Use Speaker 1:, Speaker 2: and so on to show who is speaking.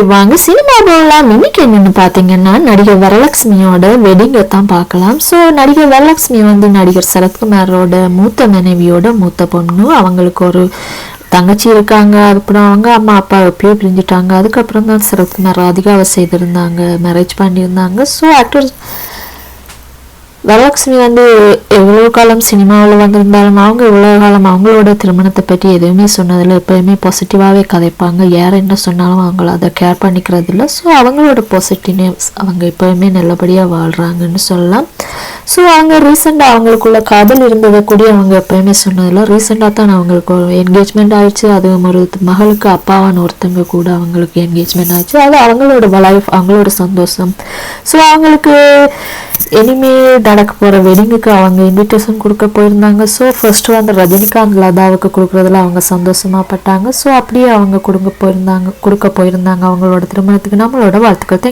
Speaker 1: வாங்க சினிமா போகலாம். இன்னைக்கு என்னென்னு பார்த்தீங்கன்னா நடிகர் வரலட்சுமியோட வெட்டிங்கை தான் பார்க்கலாம். ஸோ நடிகர் வரலட்சுமி வந்து நடிகர் சரத்குமாரோட மூத்த மனைவியோட மூத்த பொண்ணு. அவங்களுக்கு ஒரு தங்கச்சி இருக்காங்க. அப்புறம் அவங்க அம்மா அப்பா எப்பயோ பிரிஞ்சுட்டாங்க. அதுக்கப்புறம் தான் சரத்குமார் ராதிகாவை செய்திருந்தாங்க. மேரேஜ் பண்ணியிருந்தாங்க. ஸோ ஆக்டர் வரலட்சுமி வந்து எவ்வளோ காலம் சினிமாவில் வந்திருந்தாலும் அவங்க இவ்வளோ காலம் அவங்களோட திருமணத்தை பற்றி எதுவுமே சொன்னதில்லை. எப்போயுமே பாசிட்டிவாகவே கதைப்பாங்க. யார் என்ன சொன்னாலும் அவங்கள அதை கேர் பண்ணிக்கிறது இல்லை ஸோ அவங்களோட பாசிட்டிவ்னஸ் அவங்க எப்போயுமே நல்லபடியாக வாழ்கிறாங்கன்னு சொல்லலாம். ஸோ அவங்க ரீசெண்டாக அவங்களுக்குள்ள காதல் இருந்ததை கூட அவங்க எப்போயுமே சொன்னதில்லை. ரீசெண்டாக தான் அவங்களுக்கு ஒரு என்கேஜ்மெண்ட் ஆயிடுச்சு. அதுவும் ஒரு மகளுக்கு அப்பாவான ஒருத்தங்க கூட அவங்களுக்கு என்கேஜ்மெண்ட் ஆயிடுச்சு. அது அவங்களோட லைஃப் அவங்களோட சந்தோஷம். ஸோ அவங்களுக்கு இனிமே நடக்க போகிற வெட்டிங்குக்கு அவங்க இன்விடேஷன் கொடுக்க போயிருந்தாங்க. ஸோ ஃபஸ்ட்டு வந்து ரஜினிகாந்த் லதாவுக்கு கொடுக்குறதுல அவங்க சந்தோஷமாக பட்டாங்க. ஸோ அப்படியே அவங்க கொடுக்க போயிருந்தாங்க கொடுக்க போயிருந்தாங்க அவங்களோட திருமணத்துக்கு நம்மளோட வாழ்த்துக்கள்.